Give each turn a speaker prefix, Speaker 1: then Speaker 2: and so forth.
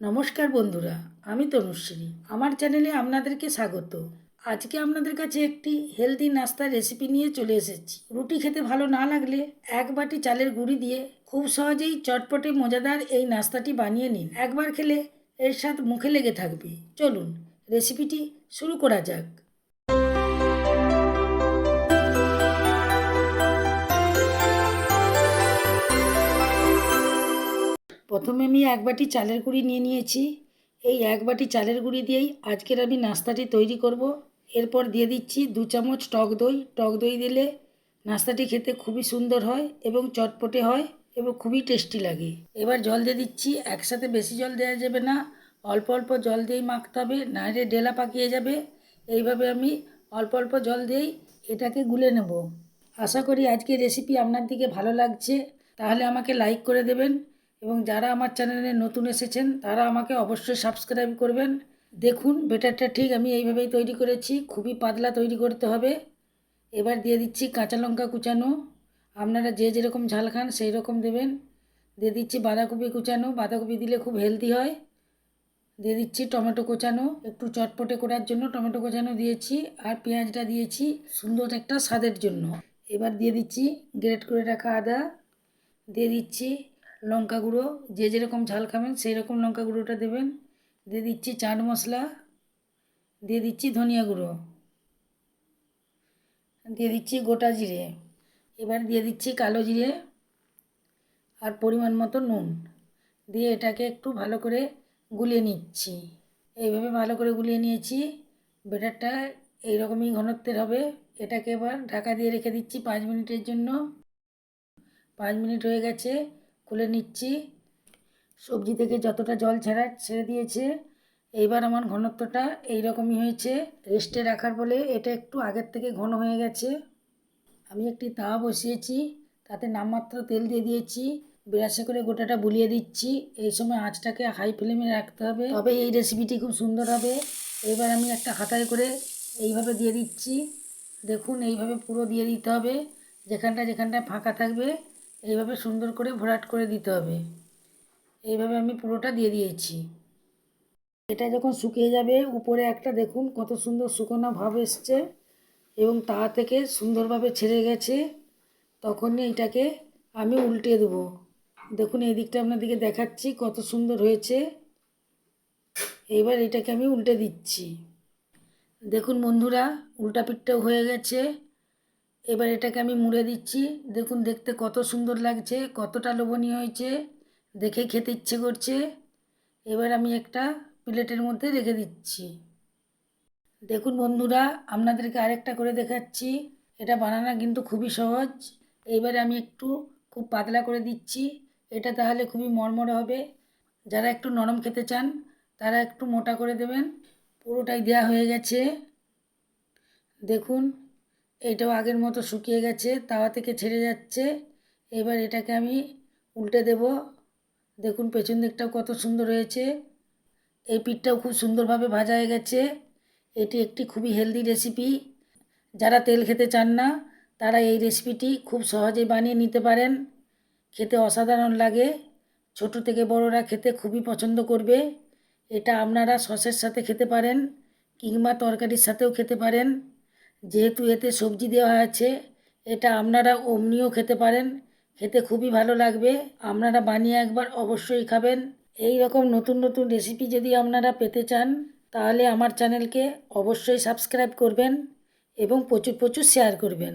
Speaker 1: নমস্কার বন্ধুরা, আমি তনুশ্রী। আমার চ্যানেলে আপনাদেরকে স্বাগত। আজকে আপনাদের কাছে একটি হেলদি নাস্তার রেসিপি নিয়ে চলে এসেছি। রুটি খেতে ভালো না লাগলে এক বাটি চালের গুঁড়ি দিয়ে খুব সহজেই চটপটে মজাদার এই নাস্তাটি বানিয়ে নিন। একবার খেলে এর স্বাদ মুখে লেগে থাকবে। চলুন রেসিপিটি শুরু করা যাক। প্রথমে আমি এক বাটি চালের গুঁড়ি নিয়ে নিয়েছি। এই এক বাটি চালের গুঁড়ি দিয়েই আজকের আমি নাস্তাটি তৈরি করব। এরপর দিয়ে দিচ্ছি দু চামচ টক দই। টক দই দিলে নাস্তাটি খেতে খুবই সুন্দর হয় এবং চটপটে হয় এবং খুবই টেস্টি লাগে। এবার জল দিয়ে দিচ্ছি, একসাথে বেশি জল দেওয়া যাবে না। অল্প অল্প জল দিয়েই মাখতে হবে নাহলে ডেলা পাকিয়ে যাবে। এইভাবে আমি অল্প অল্প জল দিয়েই এটাকে গুলে নেব। আশা করি আজকে রেসিপি আপনার দিকে ভালো লাগছে। তাহলে আমাকে লাইক করে দেবেন। এবং যারা আমার চ্যানেলে নতুন এসেছেন, তারা আমাকে অবশ্যই সাবস্ক্রাইব করবেন। দেখুন, বেটারটা ঠিক আমি এইভাবেই তৈরি করেছি, খুবই পাতলা তৈরি করতে হবে। এবার দিয়ে দিচ্ছি কাঁচা লঙ্কা কুচানো। আপনারা যে যেরকম ঝাল খান সেই রকম দেবেন। দিয়ে দিচ্ছি বাঁধাকপি কুচানো, বাঁধাকপি দিলে খুব হেলদি হয়। দিয়ে দিচ্ছি টমেটো কোচানো, একটু চটপটে করার জন্য টমেটো কোচানো দিয়েছি আর পেঁয়াজটা দিয়েছি সুন্দর একটা স্বাদের জন্য। এবার দিয়ে দিচ্ছি গ্রেট করে রাখা আদা। দিয়ে দিচ্ছি লঙ্কা গুঁড়ো, যে যেরকম ঝাল খাবেন সেই রকম লঙ্কা গুঁড়োটা দেবেন। দিয়ে দিচ্ছি চাট মশলা, দিয়ে দিচ্ছি ধনিয়া গুঁড়ো, দিয়ে দিচ্ছি গোটা জিরে। এবার দিয়ে দিচ্ছি কালো জিরে আর পরিমাণ মতো নুন। দিয়ে এটাকে একটু ভালো করে গুলিয়ে নিচ্ছি। এইভাবে ভালো করে গুলিয়ে নিয়েছি। বেটারটা এইরকমই ঘনত্বের হবে। এটাকে এবার ঢাকা দিয়ে রেখে দিচ্ছি পাঁচ মিনিটের জন্য। পাঁচ মিনিট হয়ে গেছে। খুলে নিচ্ছি। সবজি থেকে যতটা জল ছাড়া, ছেড়ে দিয়েছে, এইবার আমার ঘনত্বটা এই রকমই হয়েছে রেস্টে রাখার বলে এটা একটু আগের থেকে ঘন হয়ে গেছে। আমি একটি তাওয়া বসিয়েছি, তাতে নামমাত্র তেল দিয়ে দিয়েছি। বিরাশে করে গোটাটা বুলিয়ে দিচ্ছি। এই সময় আঁচটাকে হাই ফ্লেমে রাখতে হবে। তবে এই রেসিপিটি খুব সুন্দর হবে। এবার আমি একটা হাতায় করে এইভাবে দিয়ে দিচ্ছি। দেখুন, এইভাবে পুরো দিয়ে দিতে হবে। যেখানটা যেখানটা ফাঁকা থাকবে এইভাবে সুন্দর করে ভরাট করে দিতে হবে। এইভাবে আমি পুরোটা দিয়ে দিয়েছি। এটা যখন শুকিয়ে যাবে, উপরে একটা দেখুন কত সুন্দর শুকনো ভাব এসছে এবং তা থেকে সুন্দরভাবে ছেড়ে গেছে। তখনই এটাকে আমি উল্টে দেবো। দেখুন এই দিকটা আপনাদেরকে দেখাচ্ছি কত সুন্দর হয়েছে। এইবার এটাকে আমি উল্টে দিচ্ছি। দেখুন বন্ধুরা, উল্টা পিঠটাও হয়ে গেছে। এবার এটাকে আমি মুড়ে দিচ্ছি। দেখুন, দেখতে কত সুন্দর লাগছে, কতটা লোভনীয় হয়েছে। দেখে খেতে ইচ্ছে করছে। এবার আমি একটা প্লেটের মধ্যে রেখে দিচ্ছি। দেখুন বন্ধুরা, আপনাদেরকে আরেকটা করে দেখাচ্ছি। এটা বানানো কিন্তু খুবই সহজ। এইবারে আমি একটু খুব পাতলা করে দিচ্ছি। এটা তাহলে খুবই মরমরে হবে। যারা একটু নরম খেতে চান, তারা একটু মোটা করে দেবেন। পুরোটাই দেয়া হয়ে গেছে। দেখুন এইটাও আগের মতো শুকিয়ে গেছে, তাওয়া থেকে ছেড়ে যাচ্ছে। এবার এটাকে আমি উল্টে দেব। দেখুন পেছন দিকটাও কত সুন্দর হয়েছে। এই পিঠটাও খুব সুন্দরভাবে ভাজা হয়ে গেছে। এটি একটি খুবই হেলদি রেসিপি যারা তেল খেতে চান না, তারা এই রেসিপিটি খুব সহজে বানিয়ে নিতে পারেন। খেতে অসাধারণ লাগে। ছোট থেকে বড়রা খেতে খুবই পছন্দ করবে। এটা আপনারা সসের সাথে খেতে পারেন কিংবা তরকারির সাথেও খেতে পারেন। যেহেতু এতে সবজি দেওয়া আছে, এটা আপনারা অমনিও খেতে পারেন। খেতে খুবই ভালো লাগবে। আপনারা বানিয়ে একবার অবশ্যই খাবেন। এই রকম নতুন নতুন রেসিপি যদি আপনারা পেতে চান, তাহলে আমার চ্যানেলকে অবশ্যই সাবস্ক্রাইব করবেন এবং প্রচুর প্রচুর শেয়ার করবেন।